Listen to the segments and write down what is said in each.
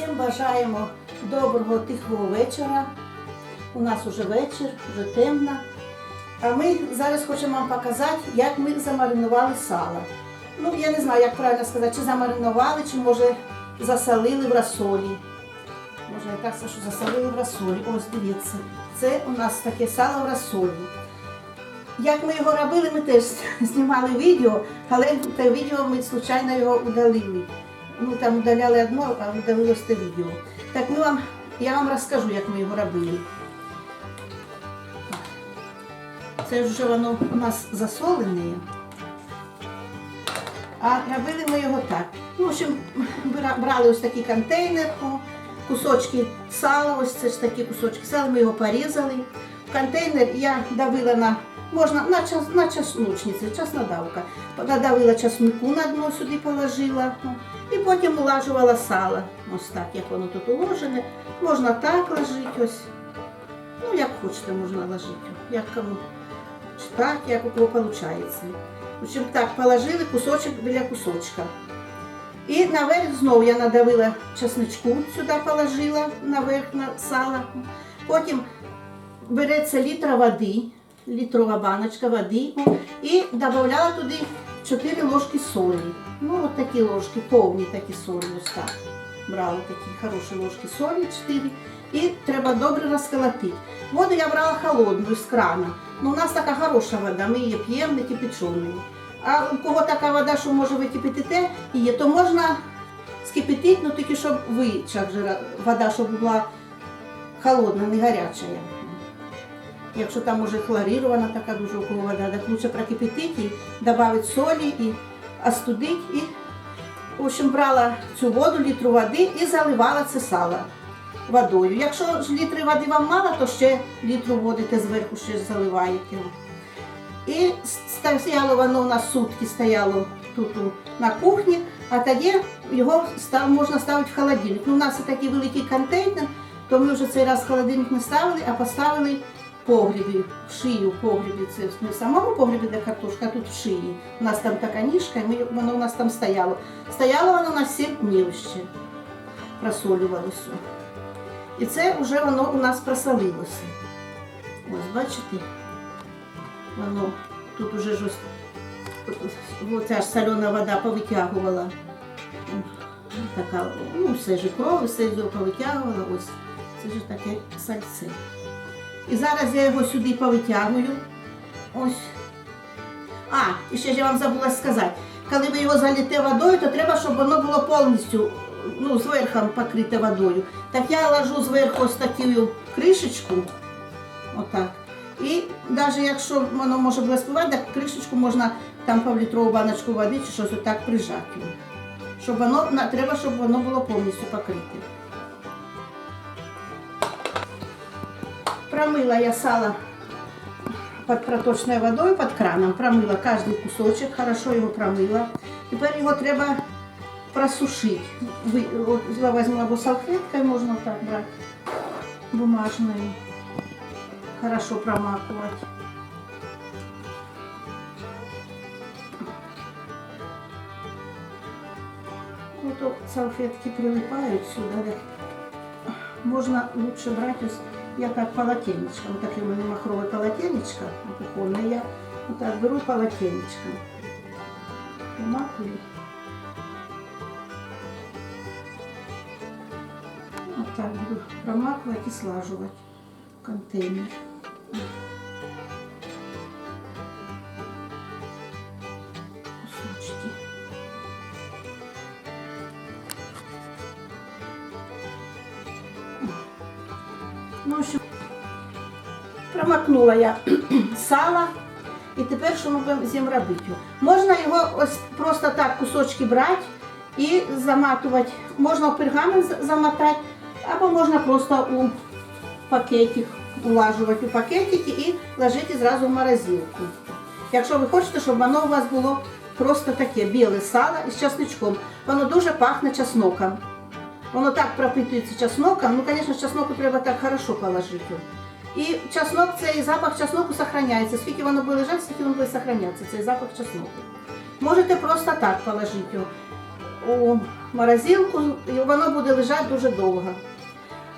Всім бажаємо доброго тихого вечора. У нас уже вечір, вже темно. А ми зараз хочемо вам показати, як ми замаринували сало. Ну, я не знаю, як правильно сказати, чи замаринували, чи може засолили в розсолі. Може, я так що засолили в розсолі. Ось дивіться. Це у нас таке сало в розсолі. Як ми його робили, ми теж знімали відео, але те відео ми случайно його удалили. Ну там удаляли одно, а удалилось те відео. Так ми вам, я вам розкажу, як ми його робили. Це вже воно у нас засолене. А робили ми його так. Ну, в общем, брали ось такий контейнер, кусочки сала, ось це ж такі кусочки сала, ми його порізали. В контейнер я давила на, можна на, час, на часночниці, часнодавка. Надавила часнику на дно сюди положила. о, І потім улажувала сало. Ось так, як воно тут уложене. Можна так ложити ось. Ну, як хочете, можна ложити. Як кому. Так, як у кого виходить. В общем, так, положили кусочок біля кусочка. І наверх знову я надавила чесничку, сюди положила наверх на сало. Потім береться літра води, літрова баночка о, і додавала туди 4 ложки солі. Ну, от такі ложки, повні такі солі, ось. Брала такі хороші ложки солі 4. І треба добре розколотити. Воду я брала холодну з крана. Ну, у нас така хороша вода, ми її п'ємо, не кипяченою. А у кого така вода, що може ви кипятите, її, то можна скипятити, ну тільки щоб вичах вода, щоб була холодна, не гаряча. Якщо там може хлорирована така дуже у кого вода, так лучше прокипятити і додати солі і остудити. І, в общем, брала цю воду, літру води і заливала це сало водою. Якщо ж літри води вам мало, то ще літру води те зверху ще заливаєте. І стояло воно у нас сутки стояло тут на кухні, а тоді його став, можна ставити в холодильник. Ну, у нас такий великий контейнер, то ми вже цей раз в холодильник не ставили, а поставили в в шию в погрібі. Це не в самому погрібі, де картошка, а тут в шиї. У нас там така ніжка, і воно у нас там стояло. Стояло воно на 7 днів ще, просолювалося. І це вже воно у нас просолилося. Ось, бачите? Воно тут уже ж ось оця ж солена вода повитягувала. Така, ну, все ж кров, все повитягувала. Ось це ж таке сальце. І зараз я його сюди повитягую. Ось. А, і ще ж я вам забула сказати. Коли ви його заліте водою, то треба, щоб воно було повністю ну, зверху покрите водою. Так я ложу зверху ось таку кришечку. Отак. І навіть якщо воно може виспівати, так кришечку можна там півлітрову баночку води чи щось отак прижати. Щоб воно, треба, щоб воно було повністю покрите. Промила я сало под проточною водою, під краном. Промила кожен кусочок, хорошо його промила. Тепер його треба просушити. Ви, от, я візьму або салфеткою, можна так брати, бумажною. Хорошо промакувати. Ну, то салфетки прилипають сюди. так Можна лучше брати ось, я так полотенечко. Вот таке у мене махрове полотенечко кухонне. Я так беру полотенечко. Помакую. Вот так буду промакивать и слаживать контейнер. Промакнула я сало. І тепер що ми будемо з ним робити? Можна його ось просто так кусочки брати і заматувати. Можна в пергамент замотати, або можна просто у пакетик улажувати у пакетики і ложити зразу в морозилку. Якщо ви хочете, щоб воно у вас було просто таке біле сало із часничком. Воно дуже пахне чесноком. Воно так пропитується чесноком. Ну, звісно, чесноку треба так хорошо положити. І чеснок, цей запах чесноку зберігається. Скільки воно буде лежати, скільки воно буде зберігатися, цей запах чесноку. Можете просто так положити у морозилку, і воно буде лежати дуже довго.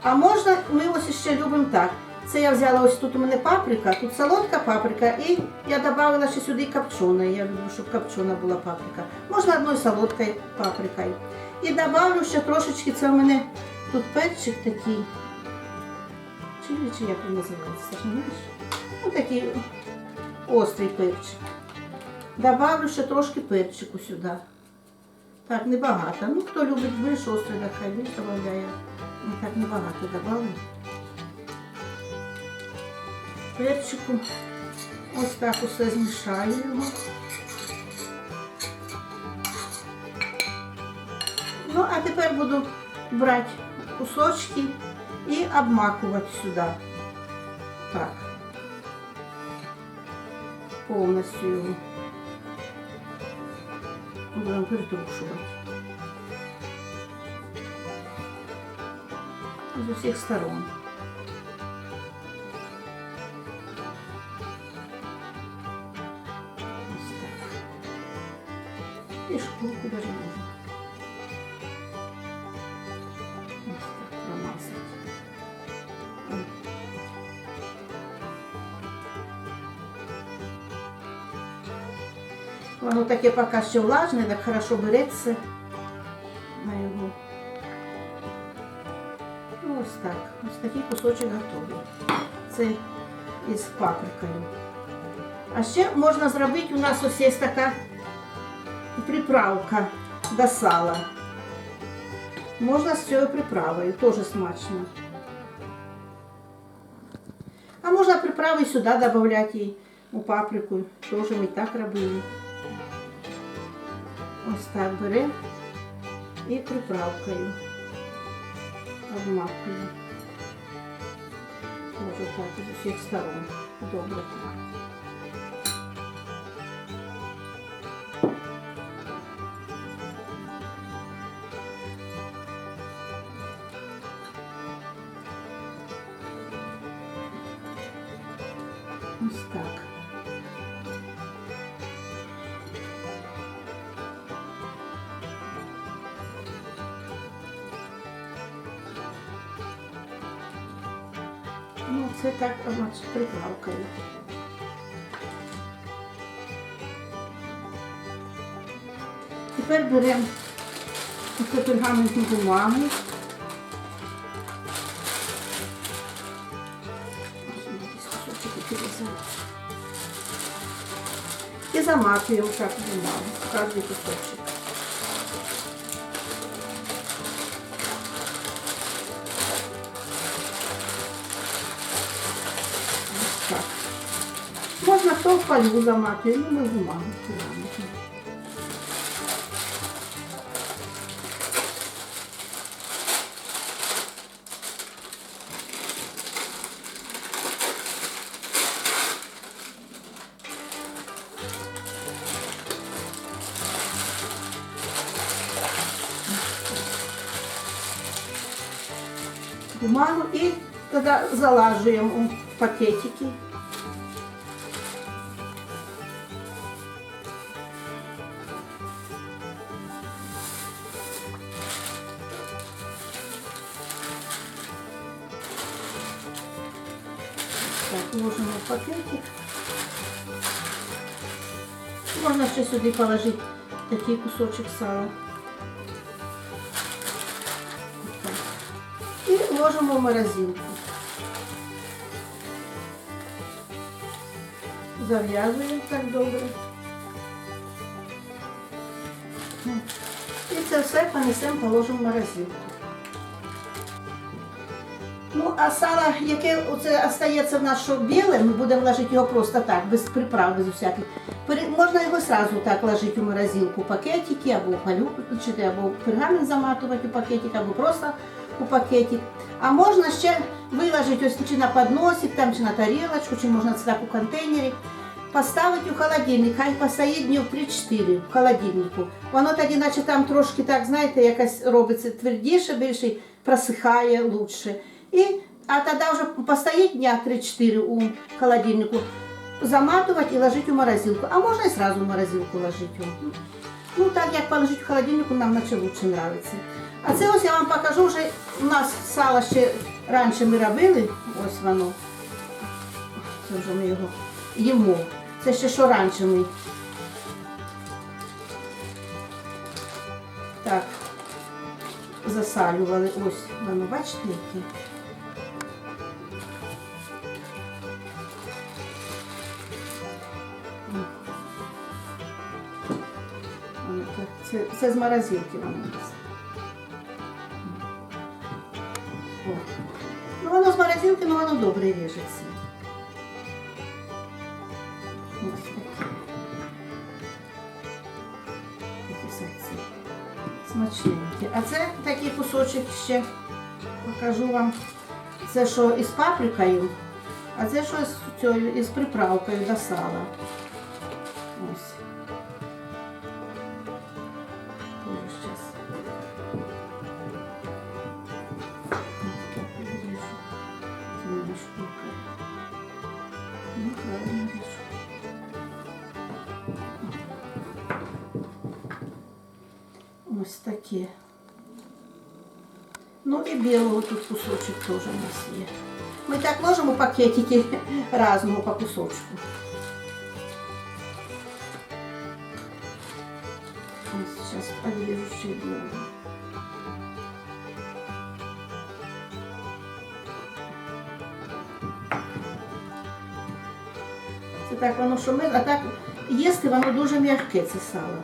А можна, ми ось ще любимо так. Це я взяла ось тут у мене паприка, тут солодка паприка, і я додала ще сюди копченої. Я люблю, щоб копчена була паприка. Можна одною солодкою паприкою. І додавлю ще трошечки, це у мене тут перчик такий. Чилі, чи як він називається, знаєш? Ну такий острий перчик. Добавлю ще трошки перчику сюди. Так, небагато. Ну, хто любить більш острий, так хай більш додає. Ну, так небагато добавлю. Перчику. Ось так усе змішаю його. Ну, а тепер буду брати кусочки і обмакувати сюди. Так. Повністю його. Будемо притрушувати. З усіх сторон. Воно таке поки що влажне, так хорошо береться на його. Ну, ось так. Ось такий кусочок готовий. Це із паприкою. А ще можна зробити, у нас ось є така приправка до сала. Можна з цією приправою, теж смачно. А можна приправи сюди додати і у паприку. Теж ми так робили. Ось так беремо і приправкою обмакуємо. Може так з усіх сторон. Добре. Ось так. Це так от, з приправкою. Тепер беремо оцю пергаментну бумагу. І заматуємо так бумагу, кожний кусочок. Можна хто в фольгу заматує, ну ми в бумагу пергаментну. бумагу и тогда залаживаем в пакетики. Ложимо в пакетик. Можна ще сюди положити такий кусочок сала. І ложимо в морозилку. Зав'язуємо так добре. І це все понесемо, положимо в морозилку. Ну, а сало, яке оце в нас, біле, ми будемо ложити його просто так, без приправ, без усяких. Можна його сразу так ложити у морозилку, пакетики, або полючити, або пергамент заматувати у пакетик, або просто у пакетик. А можна ще виложити ось чи на подносик, там, чи на тарілочку, чи можна це так у контейнері. Поставити у холодильник, хай постоїть днів 3-4 в холодильнику. Воно тоді, наче там трошки так, знаєте, якось робиться твердіше, більше, просихає лучше. І, а тоді вже постоїть дня 3-4 у холодильнику, заматувати і ложити у морозилку. А можна і сразу в морозилку ложити. його. Ну так як положить в холодильнику, нам наче лучше нравиться. А це ось я вам покажу вже. У нас сало ще раніше ми робили. Ось воно. Це вже ми його їмо. Це ще що раніше ми. Так. Засалювали. Ось воно, бачите, яке. Це, з морозилки воно. Ну воно з морозилки, але воно добре ріжеться. Ось. Такі сальці. Смачненькі. А це такий кусочок ще покажу вам. Це що із паприкою, а це що з, цією, із приправкою до сала. Ось. Ось таке. Ну і білого тут кусочок теж у нас є. Ми так ложимо пакетики разного по кусочку. Ось зараз поріжу ще білого. Це так воно шумить, а так їсти воно дуже м'яке це сало.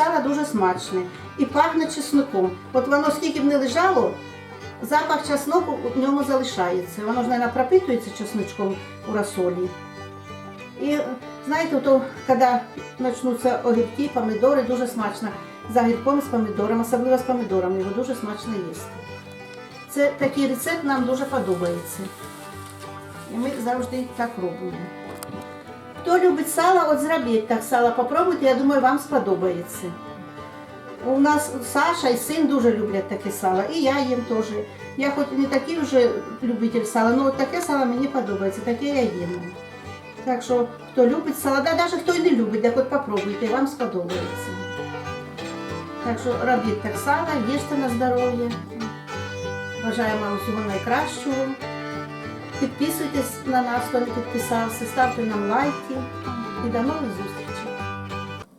І сало дуже смачне. І пахне чесником. От воно скільки б не лежало, запах чесноку в ньому залишається. Воно ж, мабуть, пропитується чесночком у розсолі. І знаєте, то, коли почнуться огірки, помідори, дуже смачно. З огірком, з помідором, особливо з помідорами, його дуже смачно їсти. Це такий рецепт нам дуже подобається. І ми завжди так робимо. Хто любить сало, от зробіть так сало, попробуйте, я думаю, вам сподобається. У нас Саша і син дуже люблять таке сало, і я їм теж. Я хоч і не такий вже любитель сала, але от таке сало мені подобається, таке я їм. Так що, хто любить сало, да навіть хто і не любить, так от попробуйте, вам сподобається. Так що робіть так сало, їжте на здоров'я. Бажаємо вам всього найкращого. Підписуйтесь на нас, хто не підписався, ставте нам лайки і до нових зустрічей.